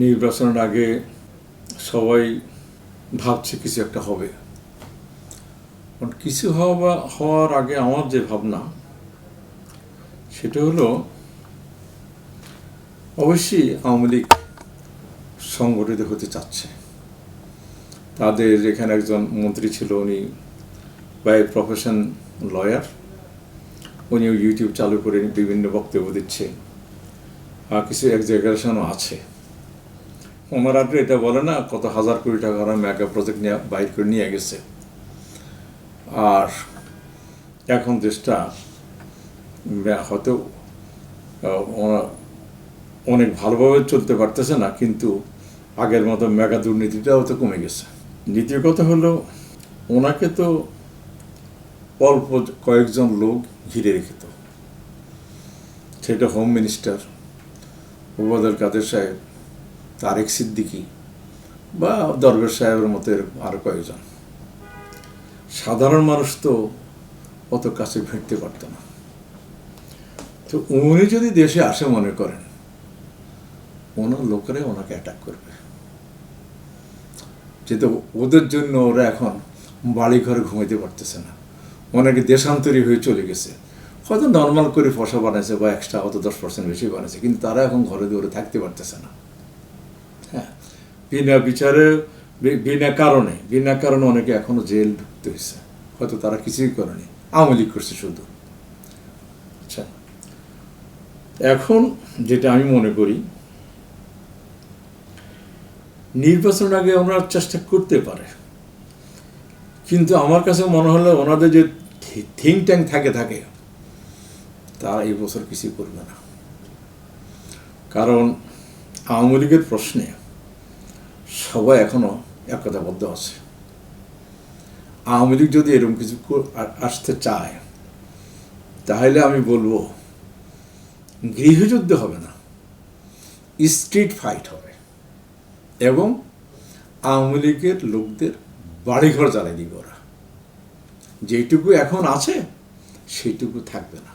নির্বাচনের আগে সবাই ভাবছে কিছু একটা হবে। কিছু হওয়া হওয়ার আগে আমার যে ভাবনা, সেটা হলো অবশ্যই আওয়ামী লীগ সংগঠিত হতে চাচ্ছে। তাদের এখানে একজন মন্ত্রী ছিল, উনি বাই প্রফেশন লয়ার উনিও ইউটিউব চালু করে বিভিন্ন বক্তব্য দিচ্ছে। আর কিছু এক্সাগারেশনও আছে। ওনারা তো এটা বলে না, কত হাজার কোটি টাকা ওরা মেগা প্রজেক্ট নিয়ে বাইর করে নিয়ে গেছে। আর এখন দেশটা হয়তো অনেক ভালোভাবে চলতে পারতেছে না, কিন্তু আগের মতো মেগা দুর্নীতিটাও তো কমে গেছে। দ্বিতীয় কথা হলো, ওনাকে তো অল্প কয়েকজন লোক ঘিরে রেখেত সেটা হোম মিনিস্টার ওবায়দুল কাদের সাহেব তারেক সিদ্দিকি বা দরবেশ সাহেবের মতো এরকম আরও কয়েকজন। সাধারণ মানুষ তো অত কাছে ভিড়তে পারত না। তো উনি যদি দেশে আসে মনে করেন, ওনার লোকেরাই ওনাকে অ্যাটাক করবে। যেহেতু ওদের জন্য ওরা এখন বাড়ি ঘরে ঘুমাইতে পারতেছে না। অনেকে দেশান্তরী হয়ে চলে গেছে। হয়তো নর্মাল করে ফসা বানাইছে বা এক্সট্রা হয়তো দশ পার্সেন্ট বেশি বানাইছে, কিন্তু তারা এখন ঘরে দৌড়ে থাকতে পারতেছে না। বিনা বিচারে বিনা কারণে বিনা কারণে অনেকে এখনও জেল ঢুকতে হয়েছে। হয়তো তারা কিছুই করেনি। আওয়ামী লীগ করছে শুধু। আচ্ছা এখন যেটা আমি মনে করি, নির্বাচন আগে ওনারা চেষ্টা করতে পারে। কিন্তু আমার কাছে মনে হলো ওনাদের যে থিঙ্ক ট্যাঙ্ক থাকে থাকে, তারা এই বছর কিছুই করবে না। কারণ আওয়ামী লীগের প্রশ্নে সবাই এখনও একতাবদ্ধ আছে। আওয়ামী লীগ যদি এরকম কিছু আসতে চায়, তাহলে আমি বলব, গৃহযুদ্ধ হবে না স্ট্রিট ফাইট হবে এবং আওয়ামী লীগের লোকদের বাড়িঘর জ্বালাই দিবে ওরা। যেটুকু এখন আছে সেটুকু থাকবে না।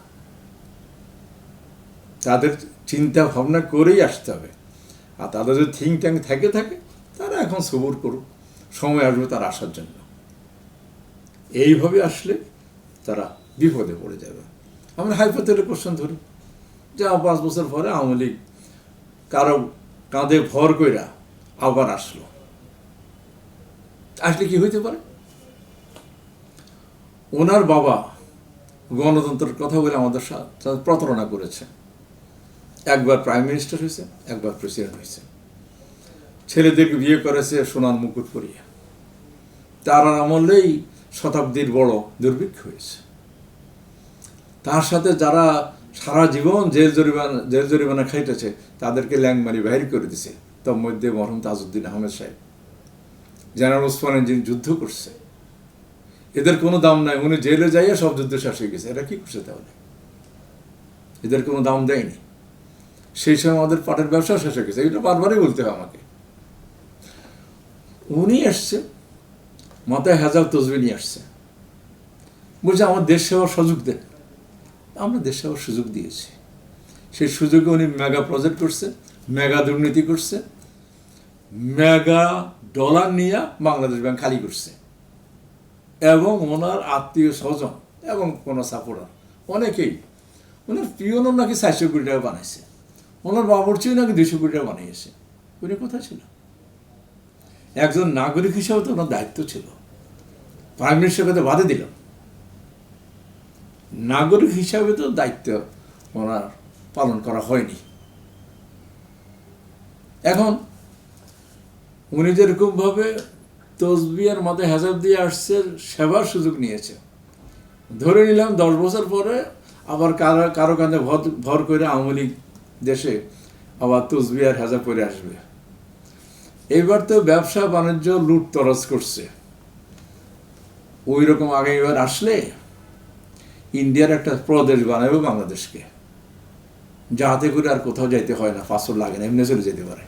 তাদের চিন্তা ভাবনা করেই আসতে হবে। আর তাদের যদি থিঙ্ক ট্যাঙ্ক থাকে থাকে এখন সবুর করুক, সময় আসবে তার আসার জন্য। এইভাবে আসলে তারা বিপদে পড়ে যাবে। আমরা হাইপোথেটিক কোশ্চেন ধরি। যে পাঁচ বছর পরে আওয়ামী লীগ কারও কাঁধে ভর কইরা আবার আসলো। আসলে কি হইতে পারে? ওনার বাবা গণতন্ত্রের কথা বলে আমাদের সাথে প্রতারণা করেছে। একবার প্রাইম মিনিস্টার হয়েছে, একবার প্রেসিডেন্ট হয়েছে। ছেলেদেরকে বিয়ে করেছে সোনার মুকুট পরিয়ে। তার আমলেই শতাব্দীর বড় দুর্ভিক্ষ হয়েছে। তার সাথে যারা সারা জীবন জেল জরিমানা জেল জরিমানা খাইতেছে, তাদেরকে ল্যাংমারি বাহির করে দিছে। তার মধ্যে মরহম তাজউদ্দিন আহমেদ সাহেব। জেনারেল ওসমানের যিনি যুদ্ধ করছে। এদের কোনো দাম নাই। উনি জেলে যাইয়া সব যুদ্ধ শেষ হয়ে গেছে। এরা কি করছে তাহলে? এদের কোনো দাম দেয়নি। সেই সময় আমাদের পাটের ব্যবসা শেষ হয়ে গেছে। এটা বারবারই বলতে হয় আমাকে। উনি এসছে, মাথায় হাজার তসবি নিয়ে আসছে। বলছে, আমার দেশ সেবার সুযোগ দেন আমরা দেশ সেবার সুযোগ দিয়েছি। সেই সুযোগে উনি মেগা প্রজেক্ট করছে, মেগা দুর্নীতি করছে, মেগা ডলার নিয়ে বাংলাদেশ ব্যাংক খালি করছে। এবং ওনার আত্মীয় স্বজন এবং কোনো সাপোর্টার, অনেকেই। ওনার পিওনও নাকি চারশো কোটি টাকা বানাইছে, ওনার বাবুর চেয়ে নাকি দুশো কোটি টাকা বানিয়েছে। উনি কোথায় ছিল একজন নাগরিক হিসাবে তো ওনার দায়িত্ব ছিল। প্রাইম মিনিস্টারকে তো বাধে দিলাম। নাগরিক হিসাবে তো দায়িত্ব ওনার পালন করা হয়নি। এখন উনি যেরকমভাবে তসবিয়ার মাথায় হেসাব দিয়ে আসছে, সেবার সুযোগ নিয়েছে। ধরে নিলাম দশ বছর পরে আবার কারও কারও কাঁধে ভর ভর করে আওয়ামী লীগ দেশে আবার তসবিয়ার হেজাব করে আসবে। এইবার তো ব্যবসা বাণিজ্য লুট তরস করছে। ওই রকম আগামীবার আসলে ইন্ডিয়ার একটা প্রদেশ বানাবে বাংলাদেশকে। যাহাতে করে আর কোথাও যাইতে হয় না পাঁচশো লাগে না, এমনি চলে যেতে পারে।